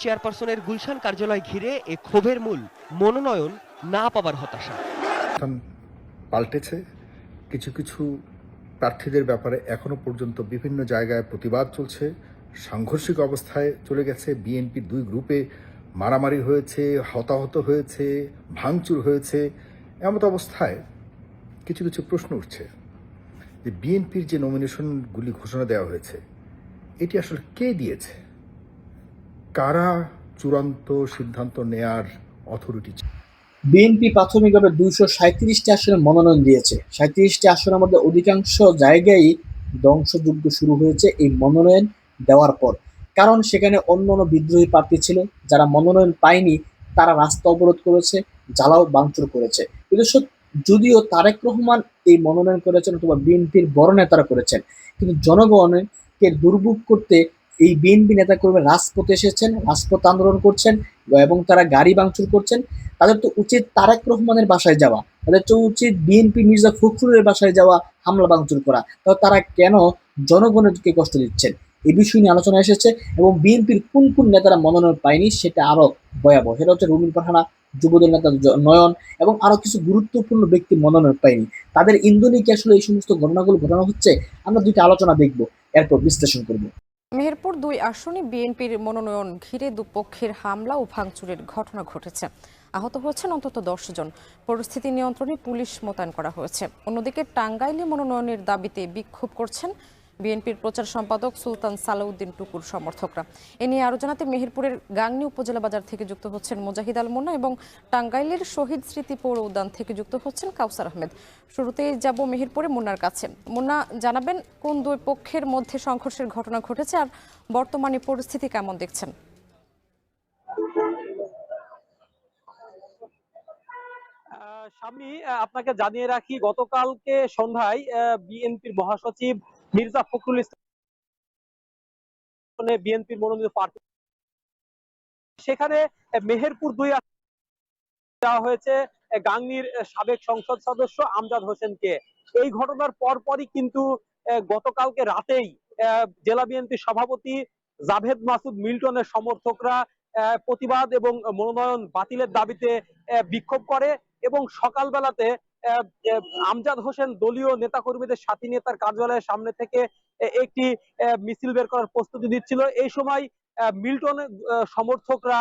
চেয়ারপারসনের গুলশান কার্যালয় ঘিরে এ ক্ষোভের মূল মনোনয়ন না পাবার হতাশা। পাল্টেছে। কিছু কিছু প্রার্থীদের ব্যাপারে এখনও পর্যন্ত বিভিন্ন জায়গায় প্রতিবাদ চলছে। সাংঘর্ষিক অবস্থায় চলে গেছে বিএনপির দুই গ্রুপে। মারামারি হয়েছে, হতাহত হয়েছে, ভাঙচুর হয়েছে। এমত অবস্থায় কিছু কিছু প্রশ্ন উঠছে যে বিএনপির যে নমিনেশনগুলি ঘোষণা দেওয়া হয়েছে, এটি আসলে কে দিয়েছে? কারা চূড়ান্ত সিদ্ধান্ত নেয়ার অথরিটি বিএনপি প্রাথমিকভাবে দুইশো সাঁত্রিশটি আসনে মনোনয়ন দিয়েছে। সাঁত্রিশটি আসনের মধ্যে অধিকাংশ জায়গায় ধ্বংসযজ্ঞ শুরু হয়েছে এই মনোনয়ন দেওয়ার পর। কারণ সেখানে অন্য অন্য বিদ্রোহী প্রার্থী ছিল, যারা মনোনয়ন পায়নি, তারা রাস্তা অবরোধ করেছে, জ্বালাও ভাঙচুর করেছে। কিন্তু যদিও তারেক রহমান এই মনোনয়ন করেছেন অথবা বিএনপির বড় নেতারা করেছেন, কিন্তু জনগণকে দুর্ভোগ করতে এই বিএনপি নেতাকর্মী রাজপথে এসেছেন, রাজপথ আন্দোলন করছেন এবং তারা গাড়ি ভাঙচুর করছেন। তাদের তো উচিত তারেক রহমানের বাসায় যাওয়া, তাদের তো উচিত বিএনপি মির্জা ফখরুলের বাসায় যাওয়া, হামলা ভাঙচুর করা। তো তারা কেন জনগণকে কষ্ট দিচ্ছেন? এই বিষয় নিয়ে আলোচনা এসেছে এবং বিএনপির কোন কোন নেতারা মনোনয়ন পায়নি সেটা আরও ভয়াবহ। সেটা হচ্ছে রুমিন পাঠানা যুবদল নেতা নয়ন এবং আরও কিছু গুরুত্বপূর্ণ ব্যক্তি মনোনয়ন পায়নি। তাদের ইন্ধনে কি আসলে এই সমস্ত ঘটনাগুলো ঘটানো হচ্ছে? আমরা দুইটা আলোচনা দেখব, এরপর বিশ্লেষণ করব। মেহেরপুর দুই আসনে বিএনপির মনোনয়ন ঘিরে দুপক্ষের হামলা ও ভাঙচুরের ঘটনা ঘটেছে। আহত হয়েছেন অন্তত দশ জন। পরিস্থিতি নিয়ন্ত্রণে পুলিশ মোতায়েন করা হয়েছে। অন্যদিকে টাঙ্গাইলে মনোনয়নের দাবিতে বিক্ষোভ করছেন বিএনপির প্রচার সম্পাদক সুলতান সালাউদ্দিন টুকুর সমর্থকরা। এ নিয়ে আরও জানাতে মেহেরপুরের গাংনী উপজেলা বাজার থেকে যুক্ত হচ্ছেন মুজাহিদ আল মোন্না এবং টাঙ্গাইলের শহীদ স্মৃতি পৌর উদ্যান থেকে যুক্ত হচ্ছেন কাউসার আহমেদ। শুরুতেই যাব মেহেরপুরে মুন্নার কাছে। মুন্না জানাবেন কোন দুই পক্ষের মধ্যে সংঘর্ষের ঘটনা ঘটেছে আর বর্তমানে পরিস্থিতি কেমন দেখছেন? স্বামী আপনাকে জানিয়ে রাখি, গতকালকে সন্ধ্যায় বিএনপির মহাসচিব মির্জা ফখরুল ইসলাম বিএনপির মনোনীত প্রার্থী। সেখানে মেহেরপুর দুই দেওয়া হয়েছে গাংনীর সাবেক সংসদ সদস্য আমজাদ হোসেনকে। এই ঘটনার পরপরই কিন্তু গতকালকে রাতেই জেলা বিএনপির সভাপতি জাভেদ মাসুদ মিল্টনের সমর্থকরা প্রতিবাদ এবং মনোনয়ন বাতিলের দাবিতে বিক্ষোভ করে এবং সকালবেলাতে আমজাদ হোসেন দলীয় নেতাকর্মীদের সাথী নেতার কার্যালয়ের সামনে থেকে একটি মিছিল বের করার প্রস্তুতি নিচ্ছিল। এই সময় মিল্টন সমর্থকরা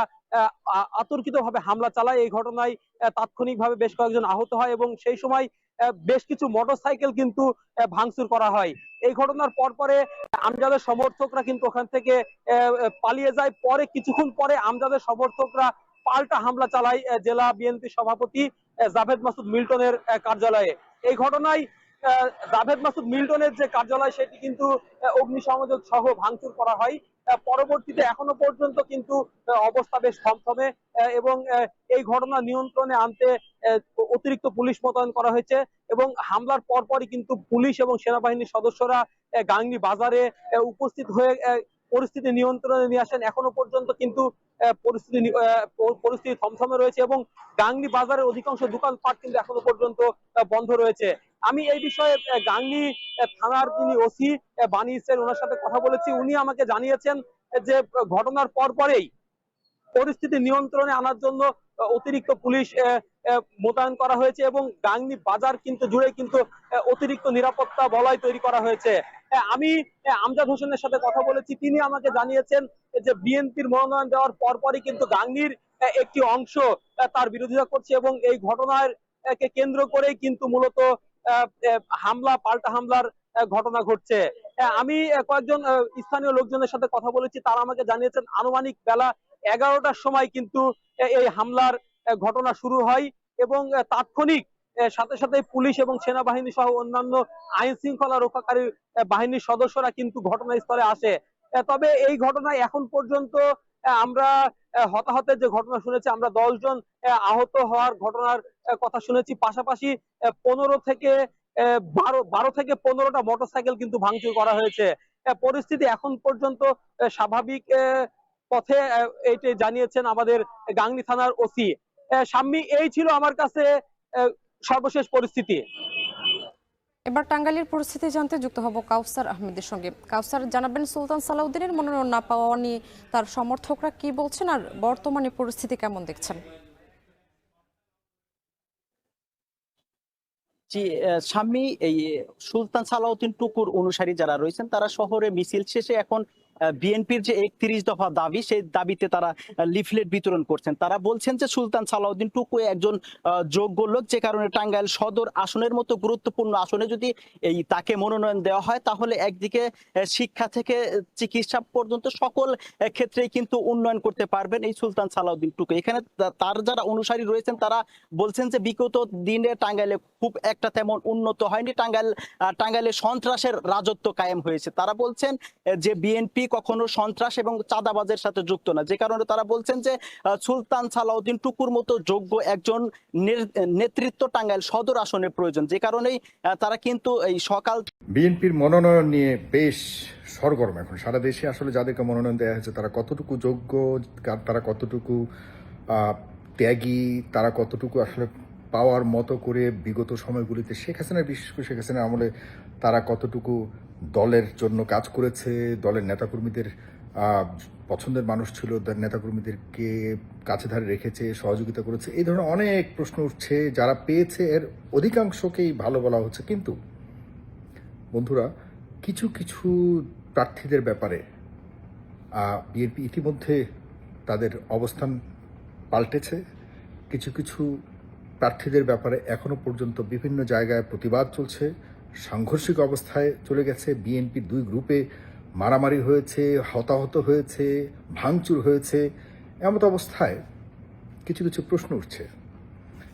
আতর্কিত ভাবে হামলা চালায়। এই ঘটনায় আহ, তাৎক্ষণিকভাবে বেশ কয়েকজন আহত হয় এবং সেই সময় বেশ কিছু মোটরসাইকেল কিন্তু ভাঙচুর করা হয়। এই ঘটনার পর পরে আমজাদের সমর্থকরা কিন্তু ওখান থেকে পালিয়ে যায়। পরে কিছুক্ষণ পরে আমজাদের সমর্থকরা পাল্টা হামলা চালায়। জেলা বিএনপি সভাপতি জাভেদ মাসুদ মিল্টনের কার্যালয়ে। এই ঘটনায় জাভেদ মাসুদ মিল্টনের যে কার্যালয় সেটি কিন্তু আহ, অগ্নিসংযোগ সহ ভাঙচুর করা হয়। পরবর্তীতে এখনও পর্যন্ত কিন্তু অবস্থা বেশ থমথমে এবং এই ঘটনা নিয়ন্ত্রণে আনতে অতিরিক্ত পুলিশ মোতায়েন করা হয়েছে এবং হামলার পরপরই কিন্তু পুলিশ এবং সেনাবাহিনীর সদস্যরা গাংনী বাজারে উপস্থিত হয়ে পরিস্থিতি নিয়ন্ত্রণে নিয়ে আসেন। এখনও পর্যন্ত কিন্তু পরিস্থিতি পরিস্থিতি থমথমে রয়েছে এবং গাংনী বাজারের অধিকাংশ দোকানপাট কিন্তু এখনও পর্যন্ত বন্ধ রয়েছে। আমি এই বিষয়ে গাংনী থানার যিনি ওসি বানিয়েছেন ওনার সাথে কথা বলেছি। উনি আমাকে জানিয়েছেন যে ঘটনার পর পরেই পরিস্থিতি নিয়ন্ত্রণে আনার জন্য অতিরিক্ত পুলিশ মোতায়েন করা হয়েছে এবং গাংনী বাজার কিন্তু জুড়ে কিন্তু অতিরিক্ত নিরাপত্তা বলয় তৈরি করা হয়েছে। আমি আমজাদ হোসেনের সাথে কথা বলেছি। তিনি আমাকে জানিয়েছেন যে বিএনপির মনোনয়ন দেওয়ার পরপরই কিন্তু গাংনীর একটি অংশ তার বিরোধিতা করছে এবং এই ঘটনার কে কেন্দ্র করেই কিন্তু মূলত হামলা, পাল্টা হামলার ঘটনা ঘটছে। আমি কয়েকজন স্থানীয় লোকজনের সাথে কথা বলেছি। তারা আমাকে জানিয়েছেন, আনুমানিক বেলা এগারোটার সময় কিন্তু এই হামলার ঘটনা শুরু হয় এবং তাৎক্ষণিক সাথে সাথে পুলিশ এবং সেনাবাহিনী সহ অন্যান্য আইন শৃঙ্খলা রক্ষাকারী বাহিনীর সদস্যরা কিন্তু ঘটনাস্থলে আসে। তবে এই ঘটনায় এখন পর্যন্ত আমরা হতাহতের যে ঘটনা শুনেছি, আমরা দশ জন আহত হওয়ার ঘটনার কথা শুনেছি। পাশাপাশি পনেরো থেকে বারো বারো থেকে পনেরোটা মোটরসাইকেল কিন্তু ভাঙচুর করা হয়েছে। পরিস্থিতি এখন পর্যন্ত স্বাভাবিক পথে আহ, এইটাই জানিয়েছেন আমাদের গাংনী থানার ওসি। সাম্মি এই ছিল আমার কাছে সর্বশেষ পরিস্থিতি। এবার টাঙ্গাইলের পরিস্থিতি জানতে যুক্ত হব কাউসার আহমেদের সঙ্গে। কাউসার জানাবেন সুলতান সালাউদ্দিনের মনোনয়ন না পাওয়া নিয়ে তার সমর্থকরা কি বলছেন আর বর্তমানে পরিস্থিতি কেমন দেখছেন? জি স্বামী এই সুলতান সালাউদ্দিন টুকুর অনুসারী যারা রয়েছেন তারা শহরে মিছিল শেষে এখন বিএনপির যে একত্রিশ দফা দাবি, সেই দাবিতে তারা লিফলেট বিতরণ করছেন। তারা বলছেন যে সুলতান সালাউদ্দিন টুকু একজন যোগ্য লোক, যে কারণে টাঙ্গাইল সদর আসনের মতো গুরুত্বপূর্ণ আসনে যদি এই তাকে মনোনয়ন দেওয়া হয়, তাহলে একদিকে শিক্ষা থেকে চিকিৎসা পর্যন্ত সকল ক্ষেত্রেই কিন্তু উন্নয়ন করতে পারবেন এই সুলতান সালাউদ্দিন টুকু। এখানে তার যারা অনুসারী রয়েছেন, তারা বলছেন যে বিগত দিনে টাঙ্গাইলে খুব একটা তেমন উন্নত হয়নি। টাঙ্গাইল টাঙ্গাইলে সন্ত্রাসের রাজত্ব কায়েম হয়েছে। তারা বলছেন যে বিএনপি কখনো সন্ত্রাস এবং চাঁদাবাজের সাথে যুক্ত না। যে কারণে তারা বলছেন যে সুলতান সালাউদ্দিন টুকুর মতো যোগ্য একজন নেতৃত্ব টাঙ্গাইল সদর আসনের প্রয়োজন। যে কারণেই তারা কিন্তু এই সকাল বিএনপির মনোনয়ন নিয়ে বেশ সরগরম এখন। সারা দেশে আসলে যাদেরকে মনোনয়ন দেওয়া হয়েছে, তারা কতটুকু যোগ্য তারা কতটুকু ত্যাগী, তারা কতটুকু আসলে পাওয়ার মতো করে বিগত সময়গুলিতে শেখ হাসিনার, বিশেষ করে শেখ হাসিনার আমলে তারা কতটুকু দলের জন্য কাজ করেছে, দলের নেতাকর্মীদের পছন্দের মানুষ ছিল তার নেতাকর্মীদেরকে কাছে ধারে রেখেছে, সহযোগিতা করেছে, এই ধরনের অনেক প্রশ্ন উঠছে, যারা পেয়েছে এর অধিকাংশকেই ভালো বলা হচ্ছে। কিন্তু বন্ধুরা, কিছু কিছু প্রার্থীদের ব্যাপারে বিএনপি ইতিমধ্যে তাদের অবস্থান পাল্টেছে। কিছু কিছু প্রার্থীদের ব্যাপারে এখনও পর্যন্ত বিভিন্ন জায়গায় প্রতিবাদ চলছে। সাংঘর্ষিক অবস্থায় চলে গেছে। বিএনপির দুই গ্রুপে মারামারি হয়েছে, হতাহত হয়েছে, ভাঙচুর হয়েছে, এমত অবস্থায় কিছু কিছু প্রশ্ন উঠছে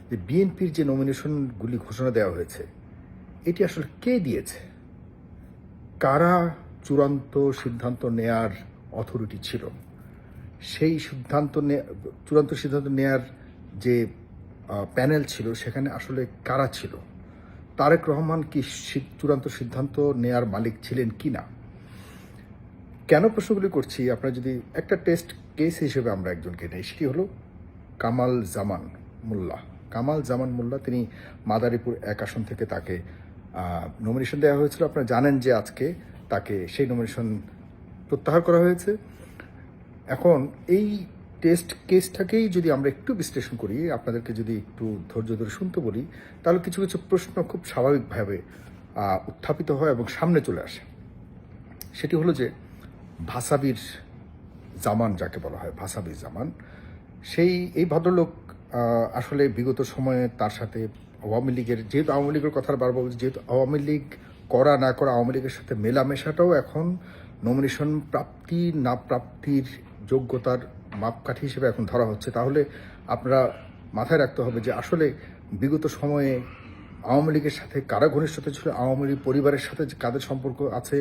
যে বিএনপির যে নমিনেশনগুলি ঘোষণা দেওয়া হয়েছে, এটি আসলে কে দিয়েছে? কারা চূড়ান্ত সিদ্ধান্ত নেয়ার অথরিটি ছিল? সেই সিদ্ধান্ত চূড়ান্ত সিদ্ধান্ত নেয়ার যে প্যানেল ছিল, সেখানে আসলে কারা ছিল? তারেক রহমান কি চূড়ান্ত সিদ্ধান্ত নেয়ার মালিক ছিলেন কি না? কেন প্রশ্নগুলি করছি? আপনারা যদি একটা টেস্ট কেস হিসেবে আমরা একজনকে নেই, সেটি হলো কামাল জামান মোল্লা। কামাল জামান মোল্লা, তিনি মাদারীপুর এক আসন থেকে তাকে নমিনেশন দেওয়া হয়েছিল। আপনারা জানেন যে আজকে তাকে সেই নমিনেশন প্রত্যাহার করা হয়েছে। এখন এই টেস্ট কেসটাকেই যদি আমরা একটু বিশ্লেষণ করি, আপনাদেরকে যদি একটু ধৈর্য ধরে শুনতে বলি, তাহলে কিছু কিছু প্রশ্ন খুব স্বাভাবিকভাবে উত্থাপিত হয় এবং সামনে চলে আসে। সেটি হলো যে ভাসাবির জামান যাকে বলা হয় ভাসাবির জামান, সেই, এই ভদ্রলোক আসলে বিগত সময়ে তার সাথে আওয়ামী লীগের, যেহেতু আওয়ামী লীগের কথা বারবার বলছি, যেহেতু আওয়ামী লীগ করা না করা, আওয়ামী লীগের সাথে মেলামেশাটাও এখন নমিনেশন প্রাপ্তি না প্রাপ্তির যোগ্যতার মাপকাঠি হিসেবে এখন ধরা হচ্ছে, তাহলে আপনারা মাথায় রাখতে হবে যে আসলে বিগত সময়ে আওয়ামী লীগের সাথে কারা ঘনিষ্ঠতা ছিল, আওয়ামী লীগ পরিবারের সাথে কাদের সম্পর্ক আছে,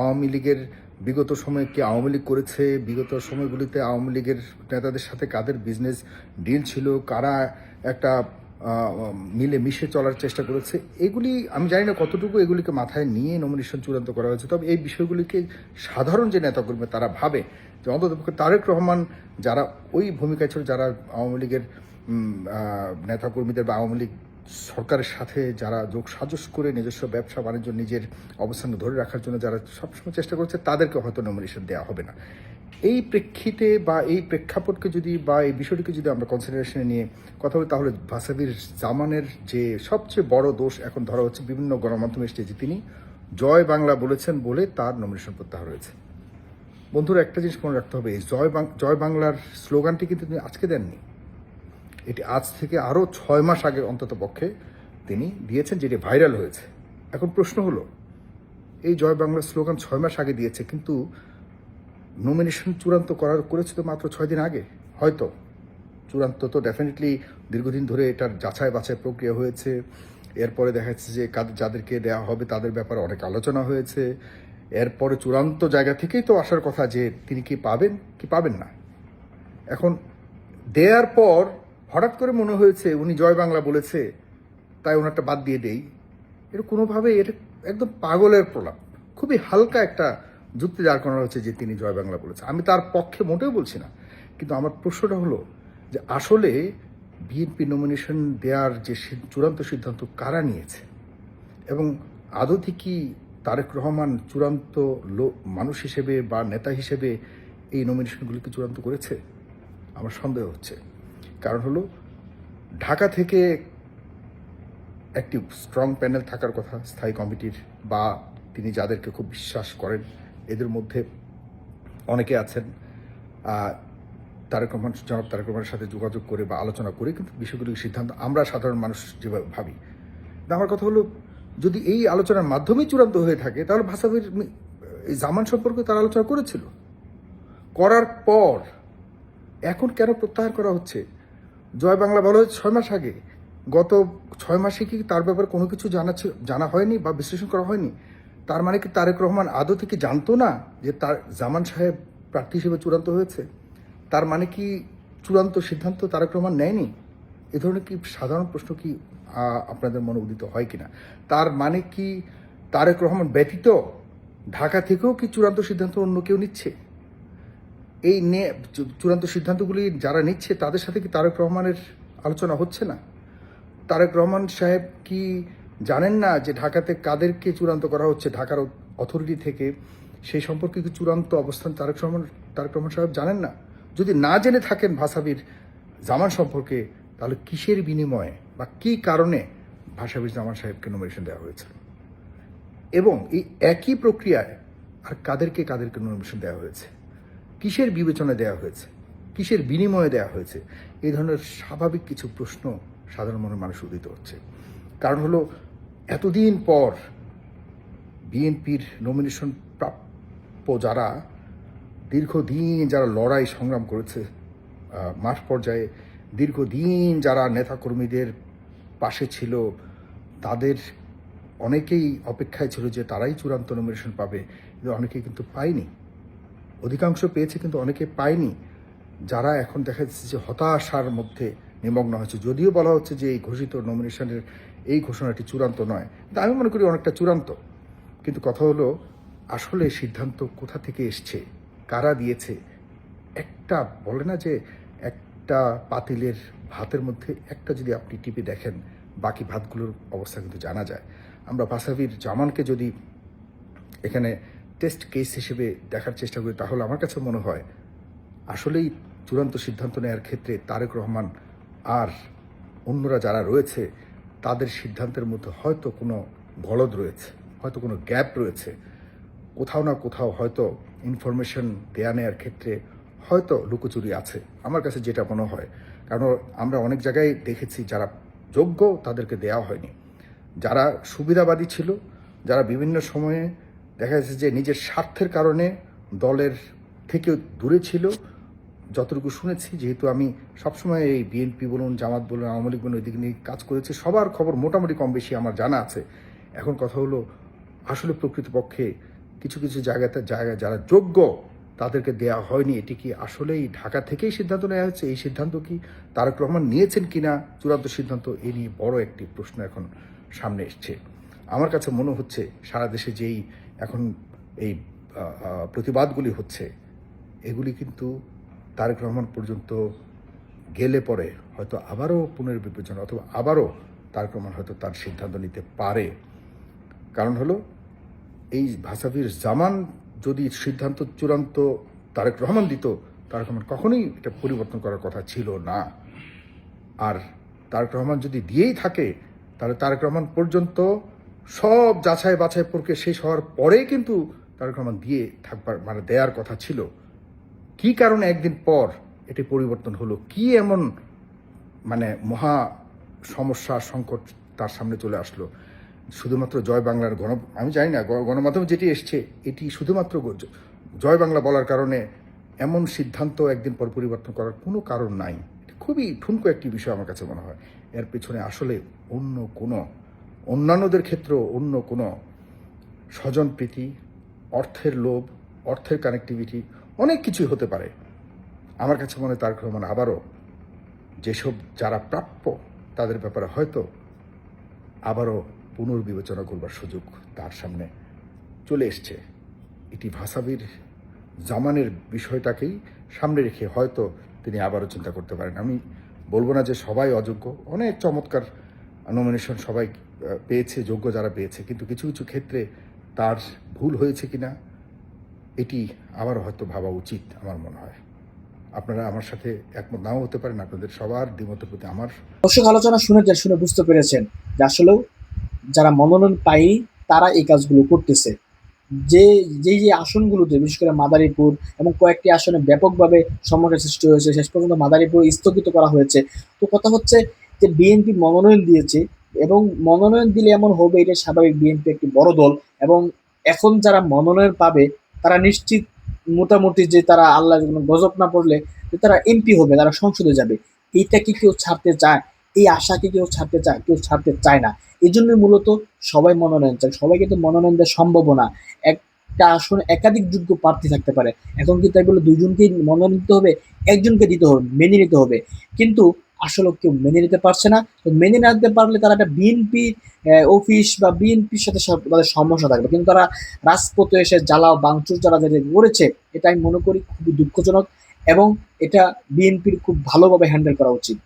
আওয়ামী লীগের বিগত সময়ে কি আওয়ামী লীগ করেছে, বিগত সময়গুলিতে আওয়ামী লীগের নেতাদের সাথে কাদের বিজনেস ডিল ছিল, কারা একটা মিলে মিশে চলার চেষ্টা করেছে। এগুলি, আমি জানি না কতটুকু এগুলিকে মাথায় নিয়ে নমিনেশন চূড়ান্ত করা হয়েছে, তবে এই বিষয়গুলিকে সাধারণ যে নেতাকর্মী তারা ভাবে যে অন্ততপক্ষে তারেক রহমান যারা ওই ভূমিকায় ছিল, যারা আওয়ামী লীগের নেতাকর্মীদের বা আওয়ামী লীগ সরকারের সাথে যারা যোগ সাজস করে নিজস্ব ব্যবসা বাণিজ্য নিজের অবস্থান ধরে রাখার জন্য যারা সবসময় চেষ্টা করছে, তাদেরকে হয়তো নমিনেশন দেওয়া হবে না। এই প্রেক্ষিতে বা এই প্রেক্ষাপটকে যদি বা এই বিষয়টিকে যদি আমরা কনসিডারেশনে নিয়ে কথা বলি, তাহলে ভাসাবির জামানের যে সবচেয়ে বড় দোষ এখন ধরা হচ্ছে বিভিন্ন গণমাধ্যমে গণমাধ্যম যে তিনি জয় বাংলা বলেছেন বলে তার নমিনেশন প্রত্যাহার হয়েছে। বন্ধুরা, একটা জিনিস মনে রাখতে হবে জয় জয় বাংলার স্লোগানটি কিন্তু তিনি আজকে দেননি। এটি আজ থেকে আরও ছয় মাস আগে অন্তত পক্ষে তিনি দিয়েছেন যেটি ভাইরাল হয়েছে। এখন প্রশ্ন হলো, এই জয় বাংলার স্লোগান ছয় মাস আগে দিয়েছে, কিন্তু নমিনেশন চূড়ান্ত করার করেছে তো মাত্র ছয় দিন আগে। হয়তো। চূড়ান্ত তো ডেফিনেটলি দীর্ঘদিন ধরে এটার যাচাই বাছাই প্রক্রিয়া হয়েছে। এরপরে দেখা যাচ্ছে যে কাদের যাদেরকে দেওয়া হবে তাদের ব্যাপারে অনেক আলোচনা হয়েছে। এরপরে চূড়ান্ত জায়গা থেকেই তো আসার কথা যে তিনি কি পাবেন কি পাবেন না। এখন দেয়ার পর হঠাৎ করে মনে হয়েছে, উনি জয় বাংলা বলেছে, তাই ওনারটা বাদ দিয়ে দেই। এটা কোনোভাবে এটা একদম পাগলের প্রলাপ। খুবই হালকা একটা যুক্তি দাঁড় করানো হচ্ছে যে তিনি জয় বাংলা বলেছে আমি তার পক্ষে মোটেও বলছি না, কিন্তু আমার প্রশ্নটা হলো যে আসলে বিএনপি নমিনেশন দেওয়ার যে চূড়ান্ত সিদ্ধান্ত কারা নিয়েছে? এবং আদৌ কি তারেক রহমান চূড়ান্ত মানুষ হিসেবে বা নেতা হিসেবে এই নমিনেশনগুলিকে চূড়ান্ত করেছে? আমার সন্দেহ হচ্ছে। কারণ হলো, ঢাকা থেকে একটি স্ট্রং প্যানেল থাকার কথা, স্থায়ী কমিটির, বা তিনি যাদেরকে খুব বিশ্বাস করেন এদের মধ্যে অনেকে আছেন তারেক রহমান, জনাব তারেক রহমানের সাথে যোগাযোগ করে বা আলোচনা করে কিন্তু বিষয়গুলির সিদ্ধান্ত আমরা সাধারণ মানুষ যেভাবে ভাবি। আমার কথা হলো, যদি এই আলোচনার মাধ্যমেই চূড়ান্ত হয়ে থাকে, তাহলে ভাষাবির মি- এই জামান সম্পর্কে তারা আলোচনা করেছিল। করার পর এখন কেন প্রত্যাহার করা হচ্ছে? জয় বাংলা বলা হয়েছে ছয় মাস আগে। গত ছয় মাসে কি তার ব্যাপারে কোনো কিছু জানা জানা হয়নি বা বিশ্লেষণ করা হয়নি? তার মানে কি তারেক রহমান আদৌ থেকে জানতো না যে তার জামান সাহেব প্রার্থী হিসেবে চূড়ান্ত হয়েছে? তার মানে কি চূড়ান্ত সিদ্ধান্ত তারেক রহমান নেয়নি? এ ধরনের কি সাধারণ প্রশ্ন কি আপনাদের মনে উদিত হয় কিনা? তার মানে কি তারেক রহমান ব্যতীত ঢাকা থেকেও কি চূড়ান্ত সিদ্ধান্ত অন্য কেউ নিচ্ছে? এই নে চূড়ান্ত সিদ্ধান্তগুলি যারা নিচ্ছে তাদের সাথে কি তারেক রহমানের আলোচনা হচ্ছে না? তারেক রহমান সাহেব কি জানেন না যে ঢাকাতে কাদেরকে চূড়ান্ত করা হচ্ছে? ঢাকার অথরিটি থেকে সেই সম্পর্কে কি চূড়ান্ত অবস্থান তারেক রহমান তারেক রহমান সাহেব জানেন না? যদি না জেনে থাকেন ভাষাবির জামান সম্পর্কে, তাহলে কিসের বিনিময়ে বা কি কারণে ভাষাবির জামান সাহেবকে নমিনেশন দেওয়া হয়েছে? এবং এই একই প্রক্রিয়ায় আর কাদেরকে কাদেরকে নমিনেশন দেওয়া হয়েছে? কিসের বিবেচনা দেওয়া হয়েছে? কিসের বিনিময়ে দেওয়া হয়েছে? এই ধরনের স্বাভাবিক কিছু প্রশ্ন সাধারণ মনের মানুষ উদিত হচ্ছে। কারণ হলো এতদিন পর বিএনপির নমিনেশন প্রাপ্য যারা, দীর্ঘদিন যারা লড়াই সংগ্রাম করেছে মাঠ পর্যায়ে দীর্ঘদিন যারা নেতাকর্মীদের পাশে ছিল, তাদের অনেকেই অপেক্ষায় ছিল যে তারাই চূড়ান্ত নমিনেশন পাবে। কিন্তু অনেকেই কিন্তু পায়নি। অধিকাংশ পেয়েছে কিন্তু অনেকে পায়নি। যারা এখন দেখা যাচ্ছে যে হতাশার মধ্যে নিমগ্ন হয়েছে। যদিও বলা হচ্ছে যে এই ঘোষিত নমিনেশনের এই ঘোষণাটি চূড়ান্ত নয়। কিন্তু আমি মনে করি অনেকটা চূড়ান্ত। কিন্তু কথা হলো, আসলে সিদ্ধান্ত কোথা থেকে এসছে? কারা দিয়েছে? একটা বলে না যে একটা পাতিলের ভাতের মধ্যে একটা যদি আপনি টিপে দেখেন, বাকি ভাতগুলোর অবস্থা কিন্তু জানা যায়। আমরা ভাসাবির জামানকে যদি এখানে টেস্ট কেস হিসেবে দেখার চেষ্টা করি, তাহলে আমার কাছে মনে হয়, আসলেই চূড়ান্ত সিদ্ধান্ত নেওয়ার ক্ষেত্রে তারেক রহমান আর অন্যরা যারা রয়েছে তাদের সিদ্ধান্তের মধ্যে হয়তো কোনো গলদ রয়েছে, হয়তো কোনো গ্যাপ রয়েছে। কোথাও না কোথাও হয়তো ইনফরমেশন দেয়া নেওয়ার ক্ষেত্রে হয়তো লুকোচুরি আছে, আমার কাছে যেটা মনে হয়। কারণ আমরা অনেক জায়গায় দেখেছি যারা যোগ্য তাদেরকে দেওয়া হয়নি। যারা সুবিধাবাদী ছিল, যারা বিভিন্ন সময়ে দেখা যাচ্ছে যে নিজের স্বার্থের কারণে দলের থেকে দূরে ছিল যতটুকু শুনেছি, যেহেতু আমি সবসময় এই বিএনপি বলুন, জামাত বলুন, আওয়ামী লীগ বলুন এদিকে নিয়ে কাজ করেছি, সবার খবর মোটামুটি কম বেশি আমার জানা আছে। এখন কথা হলো, আসলে প্রকৃতপক্ষে কিছু কিছু জায়গাতে জায়গায় যারা যোগ্য, তাদেরকে দেয়া হয়নি। এটি কি আসলেই ঢাকা থেকেই সিদ্ধান্ত নেওয়া হয়েছে? এই সিদ্ধান্ত কি তারেক রহমান নিয়েছেন কিনা? চূড়ান্ত সিদ্ধান্ত এ নিয়ে বড় একটি প্রশ্ন এখন সামনে এসছে। আমার কাছে মনে হচ্ছে, সারা দেশে যেই এখন এই প্রতিবাদগুলি হচ্ছে, এগুলি কিন্তু তারেক রহমান পর্যন্ত গেলে পরে হয়তো আবারও পুনর্বিবেচনা অথবা আবারও তারেক রহমান হয়তো তার সিদ্ধান্ত নিতে পারে। কারণ হলো, এই ভাসাফির জামান যদি সিদ্ধান্ত চূড়ান্ত তারেক রহমান দিত, তারেক রহমান কখনোই এটা পরিবর্তন করার কথা ছিল না। আর তারেক রহমান যদি দিয়েই থাকে, তাহলে তারেক রহমান পর্যন্ত সব যাচাই বাছাই প্রক্রিয়া শেষ হওয়ার পরেই কিন্তু তারেক রহমান দিয়ে থাকবার মানে দেওয়ার কথা ছিল। কি কারণে একদিন পর এটি পরিবর্তন হলো? কি এমন মানে মহা সমস্যা, সংকট তার সামনে চলে আসলো? শুধুমাত্র জয় বাংলার গণ, আমি জানি না গণমাধ্যমে যেটি এসছে, এটি শুধুমাত্র জয় বাংলা বলার কারণে এমন সিদ্ধান্ত একদিন পর পরিবর্তন করার কোনো কারণ নাই। খুবই ঠুনকো একটি বিষয় আমার কাছে মনে হয়। এর পেছনে আসলে অন্য কোনো, অন্যান্যদের ক্ষেত্রেও অন্য কোনো স্বজনপ্রীতি অর্থের লোভ, অর্থের কানেক্টিভিটি অনেক কিছুই হতে পারে। আমার কাছে মনে হয় তারেক রহমান আবারও যেসব যারা প্রাপ্য তাদের ব্যাপারে হয়তো আবারও পুনর্বিবেচনা করবার সুযোগ তার সামনে চলে এসছে। এটি ভাসাবির জামানের বিষয়টাকেই সামনে রেখে হয়তো তিনি আবারও চিন্তা করতে পারেন। আমি বলব না যে সবাই অযোগ্য, অনেক চমৎকার নমিনেশন সবাই পেয়েছে, যোগ্য যারা পেয়েছে, কিন্তু কিছু কিছু ক্ষেত্রে তার ভুল হয়েছে কিনা এটি আবার হয়তো ভাবা উচিত আমার মনে হয়। আপনারা আমার সাথে একমত নাও হতে পারেন, আপনাদের সবার দ্বিমতের প্রতি আমার দর্শক আলোচনা শুনেছেন শুনে বুঝতে পেরেছেন যে আসলেও যারা মনোনয়ন পায়নি, তারা এই কাজগুলো করতেছে। যে যে যে আসনগুলোতে বিশেষ করে মাদারীপুর এবং কয়েকটি আসনে ব্যাপকভাবে সমস্যার সৃষ্টি হয়েছে, শেষ পর্যন্ত মাদারীপুর স্থগিত করা হয়েছে। তো কথা হচ্ছে যে বিএনপি মনোনয়ন দিয়েছে এবং মনোনয়ন দিলে এমন হবে এটা স্বাভাবিক। বিএনপি একটি বড় দল এবং এখন যারা মনোনয়ন পাবে তারা নিশ্চিত মোটামুটি যে তারা আল্লাহ গজব না পড়লে যে তারা এমপি হবে, তারা সংসদে যাবে। এইটা কি কেউ ছাড়তে চায়? এই আশাকে কেউ ছাড়তে চায়? কেউ ছাড়তে চায় না। এই জন্যই মূলত সবাই মনোনয়ন চায়। সবাই কিন্তু মনোনয়ন দেওয়া সম্ভব না। একটা আসন একাধিক যোগ্য প্রার্থী থাকতে পারে। এখন কি তাই বলে? দুইজনকেই মনোনয়ন দিতে হবে, একজনকে দিতে হবে, মেনে নিতে হবে। কিন্তু আসলে কেউ মেনে নিতে পারছে না। তো মেনে না নিতে পারলে তারা একটা বিএনপি অফিস বা বিএনপির সাথে তাদের সমস্যা থাকবে। কিন্তু তারা রাজপথে এসে জ্বালাও, বাংচুর যারা যাদের করেছে, এটা আমি মনে করি খুবই দুঃখজনক এবং এটা বিএনপির খুব ভালোভাবে হ্যান্ডেল করা উচিত।